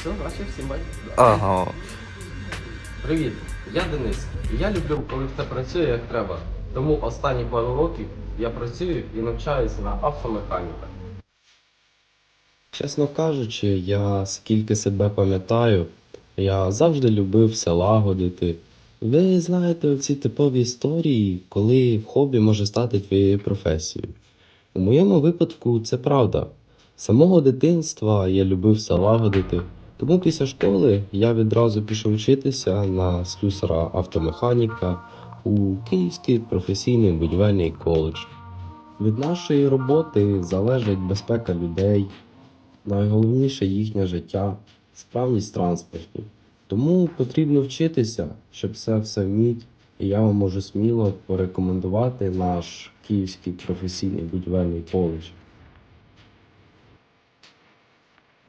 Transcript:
Все, наче всім бачите. Ага. Привіт, я Денис. І Я люблю, коли все працює як треба. Тому останні пару років я працюю і навчаюся на автомеханіка. Чесно кажучи, я скільки себе пам'ятаю, я завжди любив все лагодити. Ви знаєте ці типові історії, коли хобі може стати твоєю професією. У моєму випадку це правда. З самого дитинства я любив все лагодити, тому після школи я відразу пішов вчитися на слюсара автомеханіка у Київський професійний будівельний коледж. Від нашої роботи залежить безпека людей, найголовніше їхнє життя, справність транспорту. Тому потрібно вчитися, щоб це все вміти. І я вам можу сміло порекомендувати наш Київський професійний будівельний коледж.